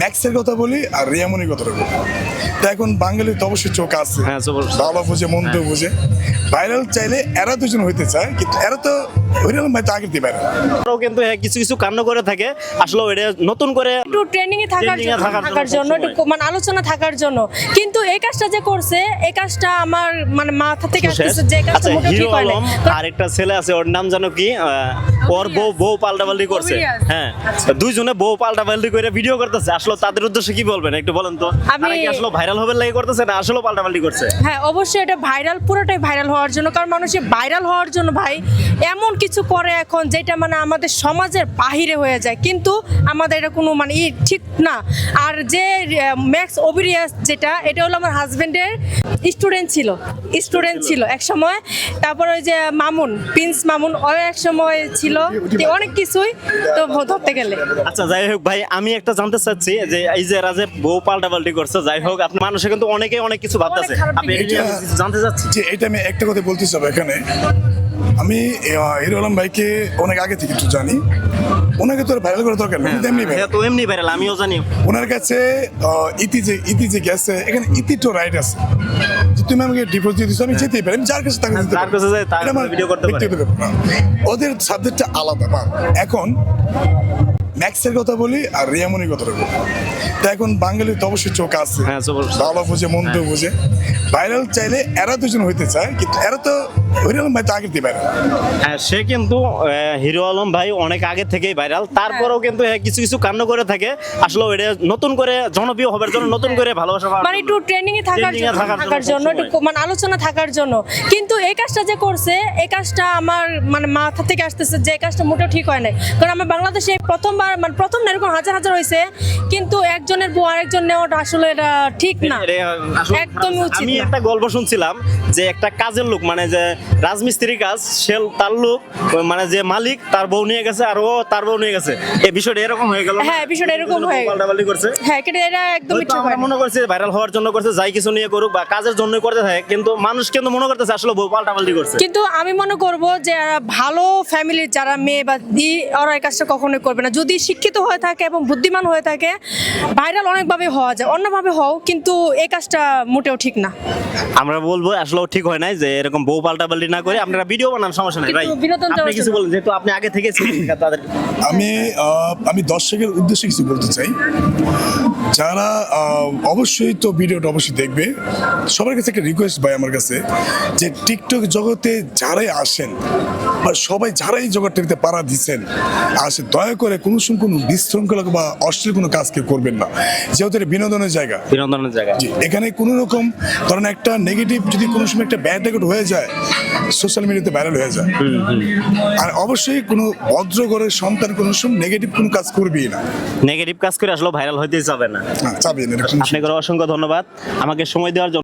ম্যাক্সের কথা বলি আর রিয়ামনির কথা বলি। তা এখন বাঙালি তো অবশ্যই চোখ আছে। হ্যাঁ, চোখ আছে। ভালো বুঝে মন্দ বুঝে। ভাইরাল চাইলে এরা দুজন হইতে চায় কিন্তু এরা তো ভাই কিন্তু হ্যাঁ, কিছু কিছু কাণ্ড করে থাকে। আসলে এটা নতুন করে একটু ট্রেনিং এ থাকার জন্য থাকার থাকার জন্য জন্য একটু মানে আলোচনা থাকার জন্য। কিন্তু এই কাজটা যে করছে এই কাজটা আমার মানে মাথা থেকে শেষ। যে কাজটা আচ্ছা মোটেও ঠিক হয় না আরেকটা ছেলে আছে ওর নাম জানো কি? ওর বউ বউ পাল্টাপাল্টি করছে। হ্যাঁ দুইজনে বউ পাল্টাপাল্টি করে ভিডিও করতেছে। আসলে তাদের উদ্দেশ্যে কি বলবেন একটু বলেন তো? আমি- তারা কি আসলে ভাইরাল হবে লাগে করতেছে না আসলে পাল্টাপাল্টি করছে? হ্যাঁ অবশ্যই এটা ভাইরাল পুরোটাই ভাইরাল হওয়ার জন্য। কারণ মানুষের ভাইরাল হওয়ার জন্য ভাই এমন কিছু করে এখন যেটা মানে আমাদের সমাজের বাহিরে হয়ে যায়। কিন্তু আমাদের এটা কোনো মানে ই ঠিক না। আর যে ম্যাক্স ওবিরিয়াস যেটা এটা হলো আমার হাজব্যান্ডের স্টুডেন্ট ছিল। স্টুডেন্ট ছিল এক সময়। তারপর ওই যে মামুন প্রিন্স মামুন ও এক সময় ছিল। অনেক কিছুই তো ধরতে গেলে। আচ্ছা যাই হোক ভাই আমি একটা জানতে চাচ্ছি যে এই যে যে বউ পাল্টাপাল্টি করছে যাই হোক আপনি মানুষে কিন্তু অনেকে অনেক কিছু ভাবতেছে। আপনি জানতে চাচ্ছি যে এটা আমি একটা কথা বলতে চাবো এখানে। আমি হিরো আলম ভাইকে অনেক আগে থেকে একটু জানি। ওনাকে তো ভাইরাল করা দরকার নেই হ্যাঁ তো এমনি ভাইরাল আমিও জানি। ওনার কাছে ইতি যে ইতি যে গেছে এখানে ইতি তো রাইট আছে। যে তুমি আমাকে ডিভোর্স দিয়ে দিছো আমি যেতেই পারি আমি যার কাছে তাকে দিতে যার কাছে যাই তার আমার করতে পারে। ওদের সাবজেক্টটা আলাদা বা এখন ম্যাক্সের কথা বলি আর রিয়ামনির কথাটা বলি। তা এখন বাঙালির তো অবশ্যই চোখ আছে। হ্যাঁ, চোখ আছে। ভালো বুঝে মন্দ বুঝে। ভাইরাল চাইলে এরা দুজন হইতে চায় কিন্তু এরা তো ভাই তো আগের দিয়ে ভাইরাল হ্যাঁ সে কিন্তু হিরো আলম ভাই অনেক আগে থেকেই ভাইরাল তারপরেও কিন্তু হ্যাঁ, কিছু কিছু কাণ্ড করে থাকে। আসলে এটা নতুন করে জনপ্রিয় হবার জন্য নতুন করে ভালোবাসা পাওয়ার মানে একটু ট্রেনিং এ থাকার জন্য থাকার একটু মানে আলোচনা থাকার জন্য। কিন্তু এই কাজটা যে করছে এই কাজটা আমার মানে মাথা থেকে আসতেছে যে এই কাজটা মোটেও ঠিক হয় নাই। কারণ আমার বাংলাদেশে প্রথমবার মানে প্রথম না এরকম হাজার হাজার হয়েছে একজনের বউ আরেকজন নেওয়াটা আসলে এটা ঠিক না। একদমই উচিত আমি একটা গল্প শুনছিলাম যে একটা কাজের লোক মানে যে রাজমিস্ত্রি কাজ সে তার লোক মানে যে মালিক তার বউ নিয়ে গেছে আর ও তার বউ নিয়ে গেছে। এই বিষয়টা এরকম হয়ে গেল হ্যাঁ, বিষয়টা এরকম হয়ে গেল। পাল্টাপাল্টি করছে। হ্যাঁ কিন্তু এটা একদমই ঠিক হয়। মনে করছে ভাইরাল হওয়ার জন্য করছে যাই কিছু নিয়ে করুক বা কাজের জন্য করতে থাকে কিন্তু মানুষ কিন্তু মনে করতেছে আসলে বউ পাল্টাপাল্টি করছে। কিন্তু আমি মনে করব যে ভালো ফ্যামিলির যারা মেয়ে বা দি ওরা এই কাজটা কখনোই করবে না। যদি শিক্ষিত হয়ে থাকে এবং বুদ্ধিমান হয়ে থাকে ভাইরাল অনেকভাবে হওয়া যায় অন্যভাবে হও কিন্তু এই কাজটা মোটেও ঠিক না। আমরা বলব আসলে ঠিক হয় নাই যে এরকম বউ পাল্টাপাল্টি না করে আপনারা ভিডিও বানান সমস্যা নাই ভাই বিনোদন আপনি কিছু বলেন যেহেতু আপনি আগে থেকে ছিলেন তাদের আমি আমি দর্শকের উদ্দেশ্যে কিছু বলতে চাই। যারা আহ, অবশ্যই তো ভিডিওটা অবশ্যই দেখবে। সবার কাছে একটা রিকোয়েস্ট ভাই আমার কাছে যে টিকটক জগতে যারাই আসেন বা সবাই যারাই জগৎটাতে পাড়া দিচ্ছেন আসে দয়া করে কোনো সময় কোনো বিশৃঙ্খলা বা অশ্লীল কোনো কাজ কেউ করবেন না। যেহেতু এটা বিনোদনের জায়গা। বিনোদনের জায়গা। জি এখানে কোনো রকম ধরেন একটা নেগেটিভ যদি কোনো সময় একটা ব্যাড রেকর্ড হয়ে যায় সোশ্যাল মিডিয়াতে ভাইরাল হয়ে যায়। আর অবশ্যই কোনো ভদ্র ঘরের সন্তান কোনো সময় নেগেটিভ কোনো কাজ করবেই না। নেগেটিভ কাজ করে আসলে ভাইরাল হইতেই যাবে না। না চাবেন এরকম আপনাকে অসংখ্য ধন্যবাদ। আমাকে সময় দেওয়ার জন্য